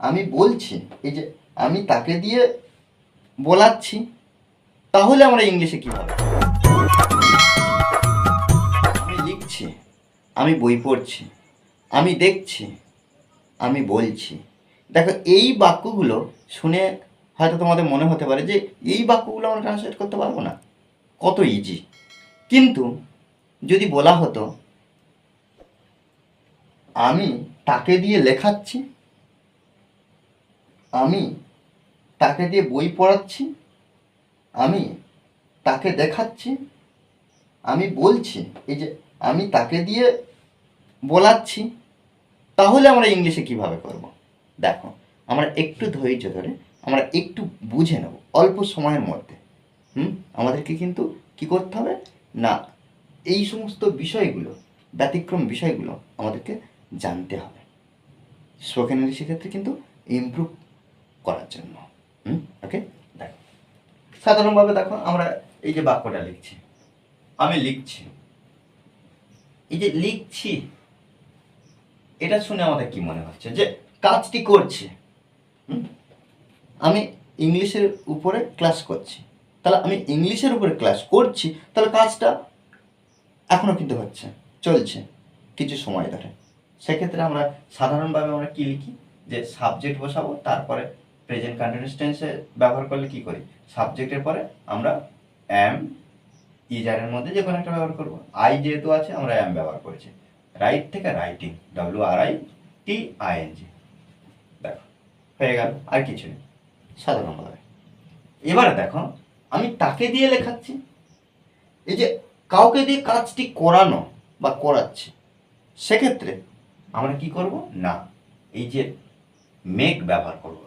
আমি বলছি, এই যে আমি তাকে দিয়ে বলাচ্ছি, তাহলে আমরা ইংলিশে কি হবে? আমি লিখছি, আমি বই পড়ছি, আমি দেখছি, আমি বলছি। দেখো, এই বাক্যগুলো শুনে হয়তো তোমাদের মনে হতে পারে যে এই বাক্যগুলো আমরা ট্রান্সলেট করতে পারব না। কত ইজি কিন্তু যদি বলা হতো, আমি তাকে দিয়ে লেখাচ্ছি আমি তাকে দিয়ে বই পড়াচ্ছি, আমি তাকে দেখাচ্ছি, আমি বলছি, এই যে আমি তাকে দিয়ে বলাচ্ছি, তাহলে আমরা ইংলিশে কীভাবে করব? দেখো, আমরা একটু ধৈর্য ধরে, আমরা একটু বুঝে নেব, অল্প সময়ের মধ্যে। হুম? আমাদেরকে কিন্তু কি করতে হবে? না, এই সমস্ত বিষয়গুলো, ব্যতিক্রম বিষয়গুলো আমাদেরকে জানতে হবে। স্পোকেন ইংলিশের ক্ষেত্রে কিন্তু ইমপ্রুভ করার জন্য। হুম? ওকে দেখো। সাধারণভাবে দেখো, আমরা এই যে বাক্যটা লিখছি। আমি লিখছি। এই যে লিখছি, এটা শুনে আমাদের কি মনে হচ্ছে? যে কাজটি করছে? আমি ইংলিশের উপরে ক্লাস করছি। তাহলে আমি ইংলিশের উপরে ক্লাস করছি, তাহলে কাজটা এখনও কিন্তু হচ্ছে, চলছে কিছু সময় ধরে। সেক্ষেত্রে আমরা সাধারণভাবে আমরা কি লিখি? যে সাবজেক্ট বসাবো, তারপরে প্রেজেন্ট কন্টিনিউয়াস টেন্সে ব্যবহার করলে কি করি? সাবজেক্টের পরে আমরা অ্যাম ইজারের মধ্যে যে কোনো একটা ব্যবহার করব। আই যেহেতু আছে, আমরা অ্যাম ব্যবহার করেছি। রাইট থেকে writing W R I T I N G দেখো, হয়ে গেল, আর কিছু নেই। সাধারণভাবে এবারে দেখো, আমি তাকে দিয়ে লেখাচ্ছি। এই যে কাউকে দিয়ে কাজটি করানো বা করাচ্ছি, সেক্ষেত্রে আমরা কি করব? না, এই যে মেক ব্যবহার করব।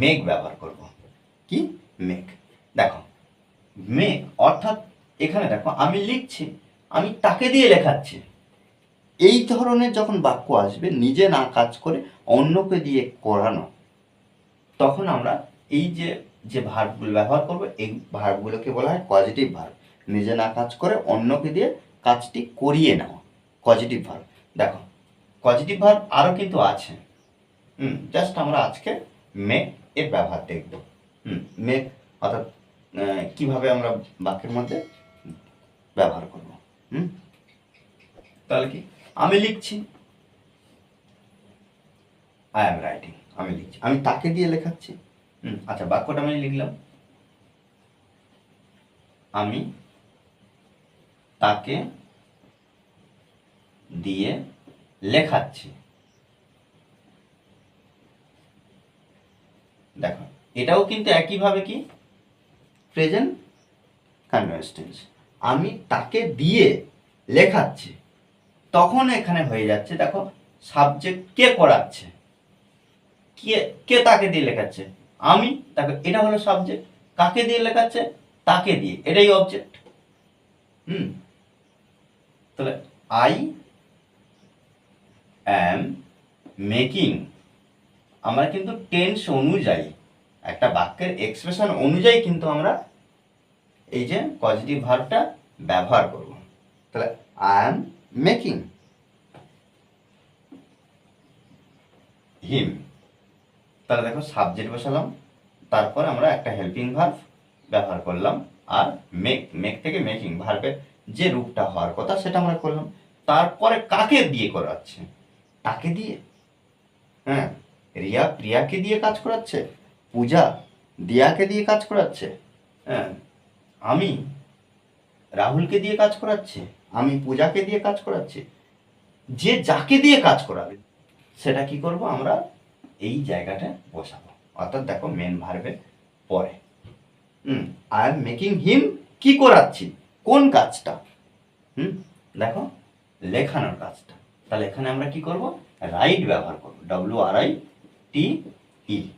মেক ব্যবহার করব। কি? মেক দেখো মেক অর্থাৎ এখানে দেখো আমি লিখছি, আমি তাকে দিয়ে লেখাচ্ছি। এই ধরনের যখন বাক্য আসবে, নিজে না কাজ করে অন্যকে দিয়ে করানো, তখন আমরা এই যে যে ভার্বগুলো ব্যবহার করব, এই ভার্বগুলোকে বলা হয় পজিটিভ ভার্ব নিজে না কাজ করে অন্যকে দিয়ে কাজটি করিয়ে নেওয়া পজিটিভ ভার্ব দেখো পজিটিভ ভার্ব আরও কিন্তু আছে। হুম জাস্ট আমরা আজকে মেক এর ব্যবহার দেখব। হুম মেক অর্থাৎ কীভাবে আমরা বাক্যের মধ্যে ব্যবহার করব। হুম, তাহলে কি? আমি লিখছি। আই এম রাইটিং আমি লিখছি। আমি তাকে দিয়ে লেখাচ্ছি। হুম আচ্ছা বাক্যটা আমি লিখলাম। আমি তাকে দিয়ে লেখাচ্ছি। দেখো, এটাও কিন্তু একইভাবে কি? প্রেজেন্ট কন্টিনিউয়াস টেন্স আমি তাকে দিয়ে লেখাচ্ছি, তখন এখানে হয়ে যাচ্ছে, দেখো সাবজেক্ট কে করাচ্ছে, কে কে তাকে দিয়ে লেখাচ্ছে? আমি তাকে এটা হলো সাবজেক্ট কাকে দিয়ে লেখাচ্ছে? তাকে দিয়ে, এটাই অবজেক্ট হুম? তাহলে আই অ্যাম মেকিং আমরা কিন্তু টেন্স অনুযায়ী, একটা বাক্যের এক্সপ্রেশন অনুযায়ী কিন্তু আমরা এই যে পজিটিভ ভার্বটা ব্যবহার করব। তাহলে আই এম মেকিং হিম তাহলে দেখো সাবজেক্ট বসালাম, তারপর আমরা একটা হেল্পিং ভার্ব ব্যবহার করলাম, আর মেক মেক থেকে মেকিং ভার্বের যে রূপটা হওয়ার কথা সেটা আমরা করলাম। তারপরে কাকে দিয়ে করাচ্ছে? তাকে দিয়ে। হ্যাঁ? রিয়া প্রিয়াকে দিয়ে কাজ করাচ্ছে? পূজা, দিয়াকে দিয়ে কাজ করাচ্ছে? হ্যাঁ আমি। রাহুলকে দিয়ে কাজ করাচ্ছে? আমি পূজাকে দিয়ে কাজ করাচ্ছি? যে যাকে দিয়ে কাজ করাবে, সেটা কি করব আমরা? এই জায়গাটা বসাবো। অর্থাৎ দেখো মেন ভার্বের পরে। Hmm I am making him কি করাচ্ছি? কোন কাজটা? হুম, দেখো, লেখানোর কাজটা। তাহলে এখানে আমরা কি করব? রাইট ব্যবহার করব। W R I T, E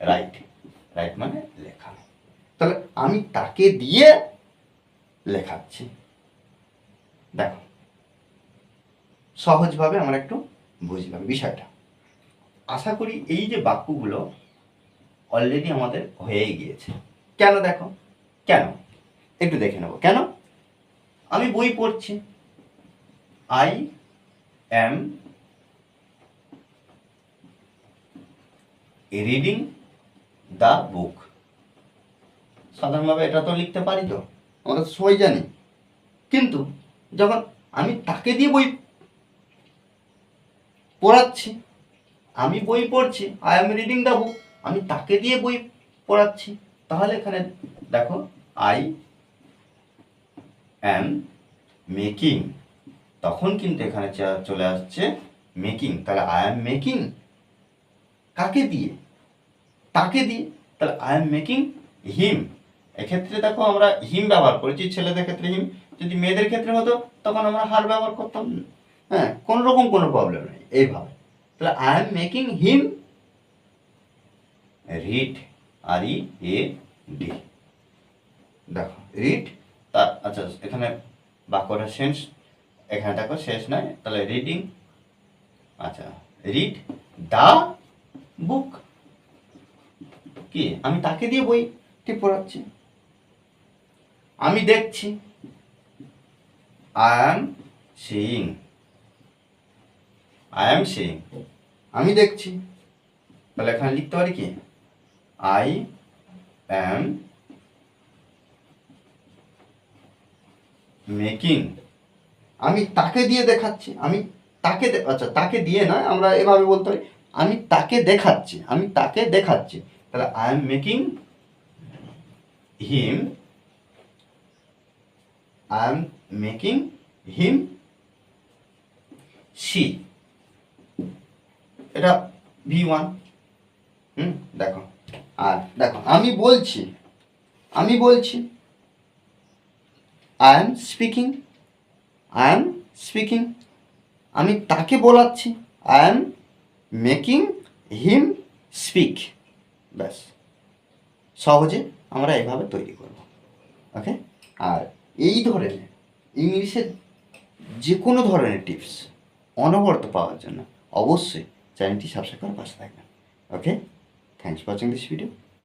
write write মানে লেখানো তাহলে আমি তাকে দিয়ে লেখাচ্ছি। দেখো। সহজভাবে আমরা একটু বুঝলাম বিষয়টা। আশা করি এই যে বাক্যগুলো অলরেডি আমাদের হয়ে গিয়েছে। কেন দেখো? কেন? একটু দেখে নেব। কেন? আমি বই পড়ছি। I am reading the book সাধারণভাবে এটা তো লিখতে পারি তো? আমরা তো সবাই জানি। কিন্তু যখন আমি তাকে দিয়ে বই পড়াচ্ছি, আমি বই পড়ছি I am reading the book আমি তাকে দিয়ে বই পড়াচ্ছি, তাহলে এখানে দেখো আই অ্যাম মেকিং তখন কিন্তু এখানে চলে আসছে মেকিং তাহলে আই এম মেকিং কাকে দিয়ে? তাকে দিয়ে? তাহলে আই এম মেকিং হিম এক্ষেত্রে দেখো আমরা হিম ব্যবহার করেছি, ছেলেদের ক্ষেত্রে হিম যদি মেয়েদের ক্ষেত্রে হতো, তখন আমরা হার ব্যবহার করতাম। হ্যাঁ কোনো রকম কোনো প্রবলেম নেই, এইভাবে। তাহলে I am making him read R E A D দেখো রিড তার আচ্ছা এখানে বাক্যটা সেন্স এখানে দেখো, শেষ নয়, তাহলে রিডিং আচ্ছা রিড দ্য বুক? কি? আমি তাকে দিয়ে বইটি পড়াচ্ছি। আমি দেখছি। I am seeing I am seeing আমি দেখছি। তাহলে এখানে লিখতে পারি কি? আই অ্যাম মেকিং আমি তাকে দিয়ে দেখাচ্ছি। আমি তাকে আচ্ছা তাকে দিয়ে নয়, আমরা এভাবে বলতে পারি। আমি তাকে দেখাচ্ছি, আমি তাকে দেখাচ্ছি। তাহলে I am making him I am making him see এটা ভি ওয়ান হুম, দেখো। আর দেখো, আমি বলছি আমি বলছি I am speaking I am speaking আমি তাকে বলাচ্ছি I am making him speak ব্যাস। সহজে আমরা এভাবে তৈরি করব। ওকে আর এই ধরনের ইংলিশের যে কোনো ধরনের টিপস অনবরত পাওয়ার জন্য অবশ্যই চ্যানেলটি সাবস্ক্রাইব করে পাশে থাকবেন। Okay thanks for watching this video